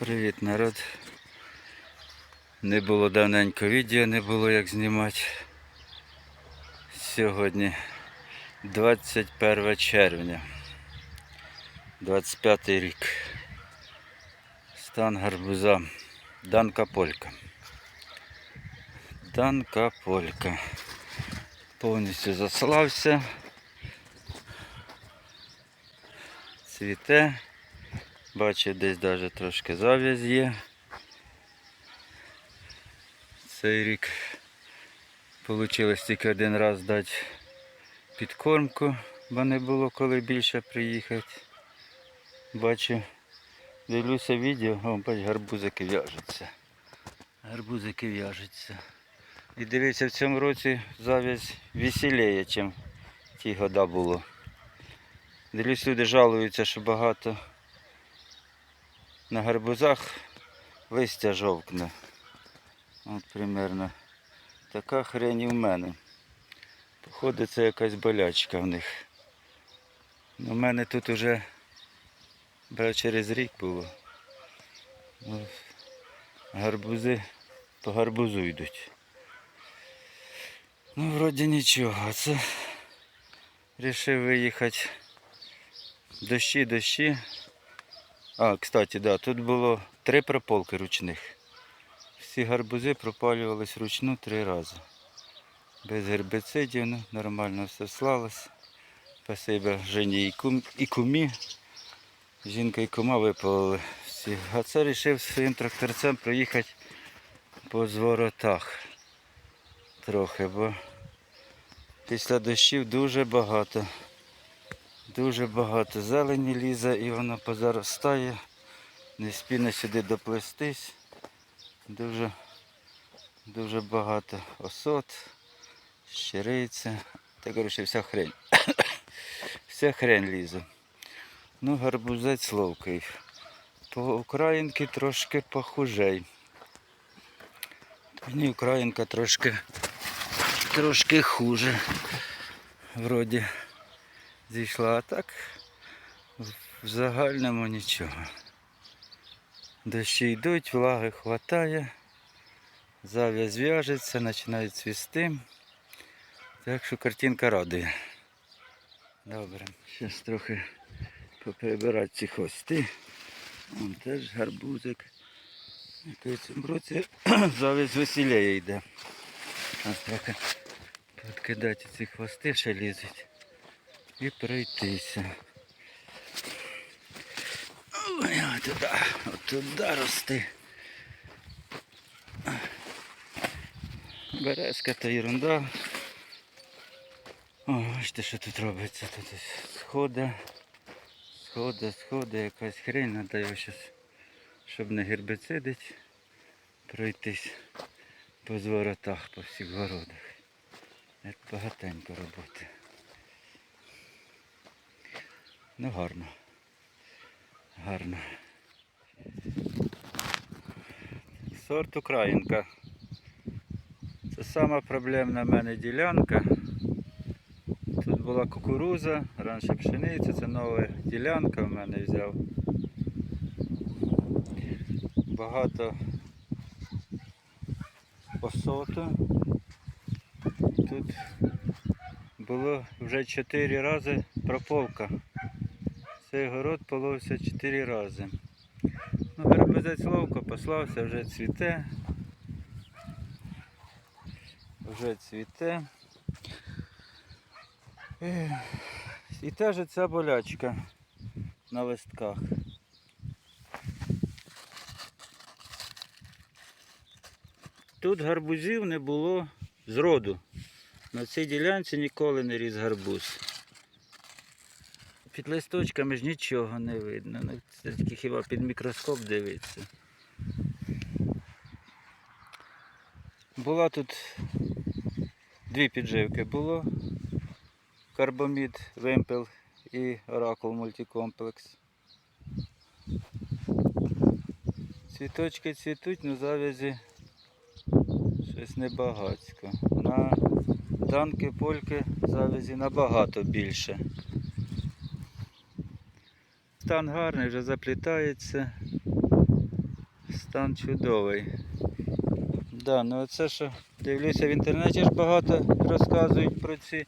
Привіт, народ. Не було давненько відео, не було як знімати. Сьогодні 21 червня. 25 рік. Стан гарбуза. Данка полька. Данка полька. Повністю заслався. Цвіте. Бачу, десь навіть трошки зав'яз є. Цей рік вийшло тільки один раз дати підкормку, бо не було коли більше приїхати. Бачу, дивлюся відео, о, бач, гарбузики в'яжуться. Гарбузики в'яжуться. І дивіться, в цьому році зав'язь веселіє, ніж ті года було. Дивлюсь, люди жалуються, що багато на гарбузах листя жовкне. От примерно така хрень і в мене. Походу це якась болячка в них. У мене тут уже брат, через рік було. Ну, Гарбузи по гарбузу йдуть. Ну, вроді нічого. Це рішив виїхати. Дощі, дощі. А, кстати, да, тут було три прополки ручних. Всі гарбузи пропалювались вручну три рази. Без гербицидів, ну, нормально все слалось. Спасибо Жені і, кум, і кумі. Жінка і кума випалили всі. А це вирішив своїм тракторцем проїхати по зворотах трохи, бо після дощів дуже багато. Дуже багато зелені лізе і воно позаростає. Не спіне сюди доплестись. Дуже, дуже багато осот, щириця. Та коротше вся хрень. вся хрень лізе. Ну, гарбузець ловкий. По українки трошки похужей. Мені українка трошки, трошки хуже. Вроді зійшла, а так в загальному нічого. Дощі йдуть, влаги хватає, зав'яз в'яжеться, починає цвісти. Так що картинка радує. Добре, зараз трохи поприбирати ці хвости. Вон теж гарбузик. В цьому році зав'яз веселіє йде. Ось трохи підкидати ці хвости, ще лізуть і пройтися. Ой, от туди, от туди рости. Березка та ерунда. О, бачите, що тут робиться. Тут сходи, сходи, сходи, якась хрень, треба його зараз, щоб не гербицидить, пройтись по зворотах, по всіх городах. Як багатенько роботи. Ну гарно. Гарно. Сорт Українка. Це сама проблемна в мене ділянка. Тут була кукуруза, раніше пшениця, це нова ділянка в мене взяв. Багато осоту. Тут було вже 4 рази прополка. Цей город половився 4 рази. Ну, гарбузець ловко послався, вже цвіте. Вже цвіте. І теж ця болячка на листках. Тут гарбузів не було зроду. На цій ділянці ніколи не ріс гарбуз. Під листочками ж нічого не видно. Ну, Це тільки хіба під мікроскоп дивиться. Була тут дві підживки було. Карбомід, вимпел і оракул мультикомплекс. Цвіточки цвітуть, але завязі щось небагацько. На данки польки завязі набагато більше. Стан гарний, вже заплітається. Стан чудовий. Да, ну оце що дивлюся в інтернеті ж багато розказують про ці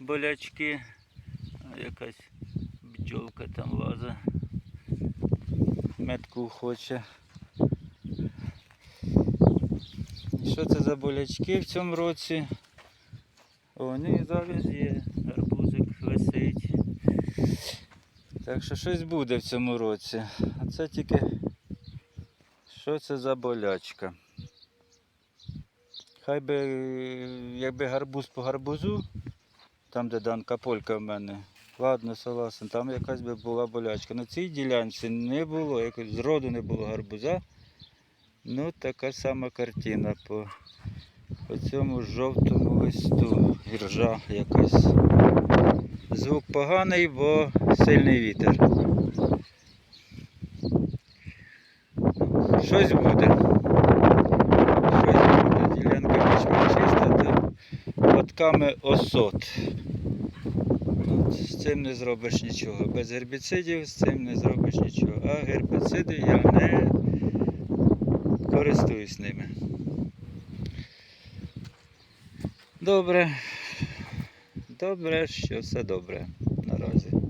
болячки. Якась бджолка там лаза. Метку хоче. Що це за болячки в цьому році? О, ну і зараз є, гарбузик висить. Так що щось буде в цьому році. А це тільки що це за болячка? Хай би, якби гарбуз по гарбузу, там де данка полька в мене. Ладно, согласен, там якась би була болячка. На цій ділянці не було, якось зроду не було гарбуза. Ну, така сама картина по, по цьому жовтому листу. Гіржа якась. Звук поганий, бо сильний вітер. Щось буде. Щось буде. Ділянка більш-менш чиста, то лотками осот. От, з цим не зробиш нічого. Без гербіцидів з цим не зробиш нічого. А гербіциди я не користуюсь ними. Добре, добре, що все добре наразі.